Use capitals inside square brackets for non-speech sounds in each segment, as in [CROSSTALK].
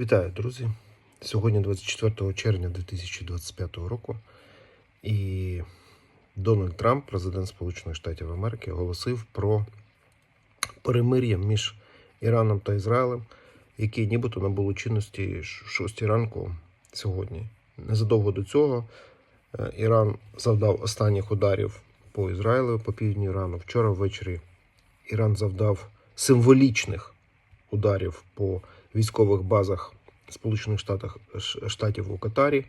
Вітаю, друзі! Сьогодні 24 червня 2025 року, і Дональд Трамп, президент Сполучених Штатів Америки, оголосив про перемир'я між Іраном та Ізраїлем, яке нібито набуло чинності 6 ранку сьогодні. Незадовго до цього е, Іран завдав останніх ударів по Ізраїлю, по півдні Ірану. Вчора ввечері Іран завдав символічних ударів по військових базах Сполучених Штатах, Штатів у Катарі.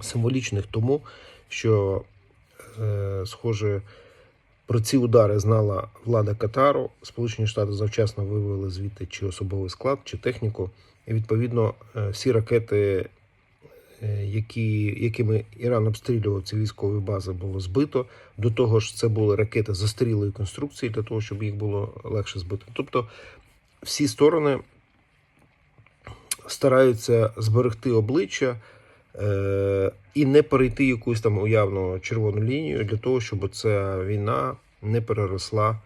Символічних тому, що, е, схоже, про ці удари знала влада Катару. Сполучені Штати завчасно вивели звідти чи особовий склад, чи техніку. І відповідно е, всі ракети, е, які, якими Іран обстрілював ці військові бази, було збито. До того ж, це були ракети застарілої конструкції для того, щоб їх було легше збити. Тобто всі сторони стараються зберегти обличчя е, і не перейти якусь там уявну червону лінію для того, щоб ця війна не переросла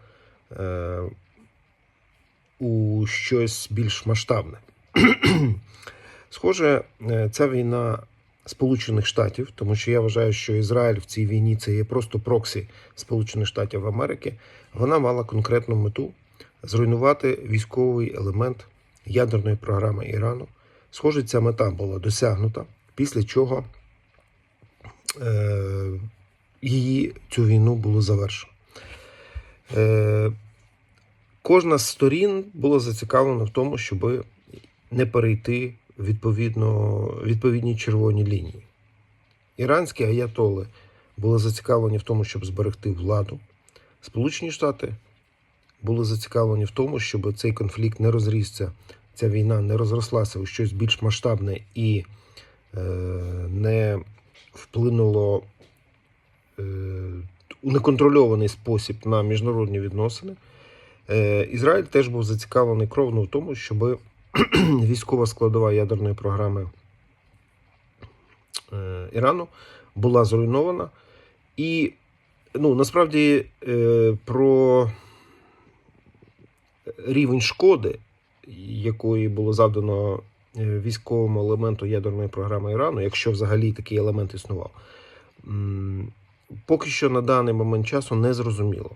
е, у щось більш масштабне. [CLEARS THROAT] Схоже, е, ця війна Сполучених Штатів, тому що я вважаю, що Ізраїль в цій війні це є просто проксі Сполучених Штатів Америки. Вона мала конкретну мету зруйнувати військовий елемент ядерної програми Ірану. Схоже, ця мета була досягнута, після чого е, її цю війну було завершено. Е, кожна з сторін була зацікавлена в тому, щоб не перейти відповідно, відповідні червоні лінії. Іранські аятоли були зацікавлені в тому, щоб зберегти владу. Сполучені Штати були зацікавлені в тому, щоб цей конфлікт не розрісся, ця війна не розрослася у щось більш масштабне і е, не вплинуло е, у неконтрольований спосіб на міжнародні відносини. Е, Ізраїль теж був зацікавлений кровно в тому, щоб [CLEARS THROAT] військова складова ядерної програми е, Ірану була зруйнована. І ну, насправді е, про рівень шкоди, якої було завдано е, військовому елементу ядерної програми Ірану, якщо взагалі такий елемент існував, поки що на даний момент часу не зрозуміло,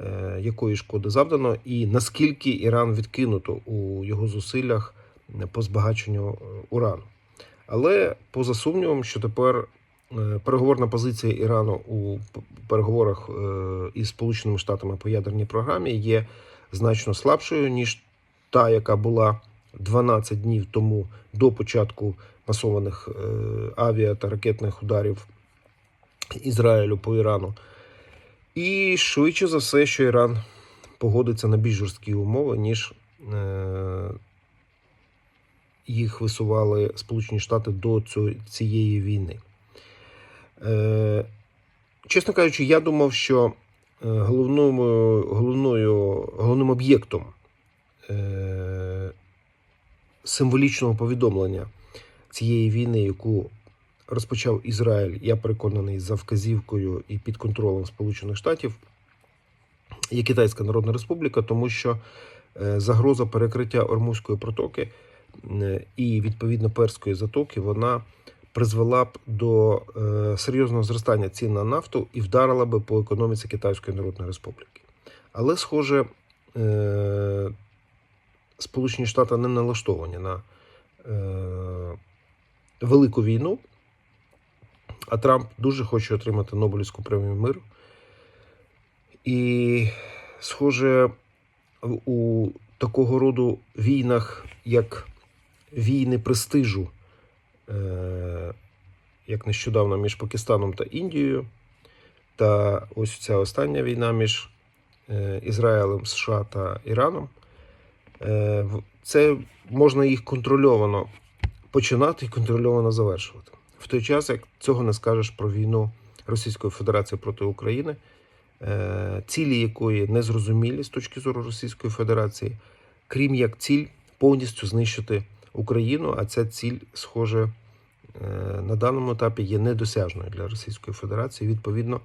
е, якої шкоди завдано, і наскільки Іран відкинуто у його зусиллях по збагаченню е, урану. Але поза сумнівом, що тепер е, переговорна позиція Ірану у переговорах е, із Сполученими Штатами по ядерній програмі є значно слабшою, ніж та, яка була 12 днів тому до початку масованих е, авіа та ракетних ударів Ізраїлю по Ірану. І швидше за все, що Іран погодиться на більш жорсткі умови, ніж е, їх висували Сполучені Штати до цієї війни. Е, чесно кажучи, я думав, що е, головною, головною, головним об'єктом е, символічного повідомлення цієї війни, яку розпочав Ізраїль, я переконаний, за вказівкою і під контролем Сполучених Штатів, є Китайська Народна Республіка, тому що е, загроза перекриття Ормузької протоки е, і відповідно Перської затоки вона призвела б до е, серйозного зростання цін на нафту і вдарила би по економіці Китайської Народної Республіки. Але, схоже, е, Сполучені Штати не налаштовані на е, велику війну, а Трамп дуже хоче отримати Нобелівську премію миру. І, схоже, у такого роду війнах, як війни престижу, як нещодавно між Пакистаном та Індією, та ось ця остання війна між е, Ізраїлем, США та Іраном, е, це можна їх контрольовано починати і контрольовано завершувати. В той час, як цього не скажеш про війну Російської Федерації проти України, е, цілі якої не зрозумілі з точки зору Російської Федерації, крім як ціль повністю знищити Україну, а ця ціль, схоже, е, на даному етапі є недосяжною для Російської Федерації. Відповідно,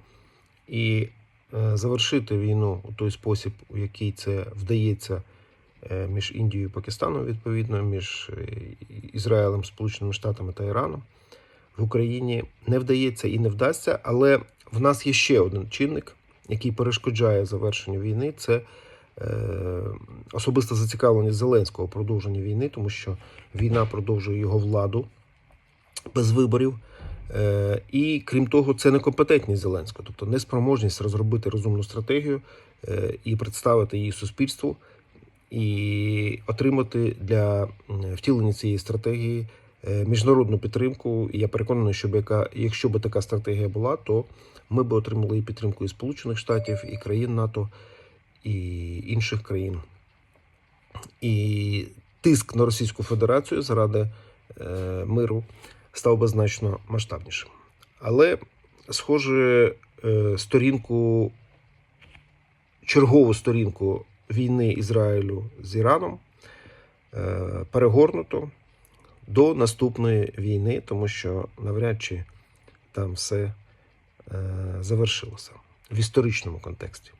і е, завершити війну у той спосіб, у який це вдається е, між Індією і Пакистаном, відповідно, між Ізраїлем, Сполученими Штатами та Іраном в Україні не вдається і не вдасться, але в нас є ще один чинник, який перешкоджає завершенню війни. Це особиста зацікавленість Зеленського у продовженні війни, тому що війна продовжує його владу без виборів. Е, І крім того, це некомпетентність Зеленського, тобто неспроможність розробити розумну стратегію е, і представити її суспільству, і отримати для втілення цієї стратегії е, міжнародну підтримку. І я переконаний, що якщо б така стратегія була, то ми б отримали і підтримку і Сполучених Штатів, і країн НАТО, і інших країн. І тиск на Російську Федерацію заради е, миру став би значно масштабнішим. Але, схоже, е, сторінку, чергову сторінку війни Ізраїлю з Іраном е, перегорнуто до наступної війни, тому що навряд чи там все е, завершилося в історичному контексті.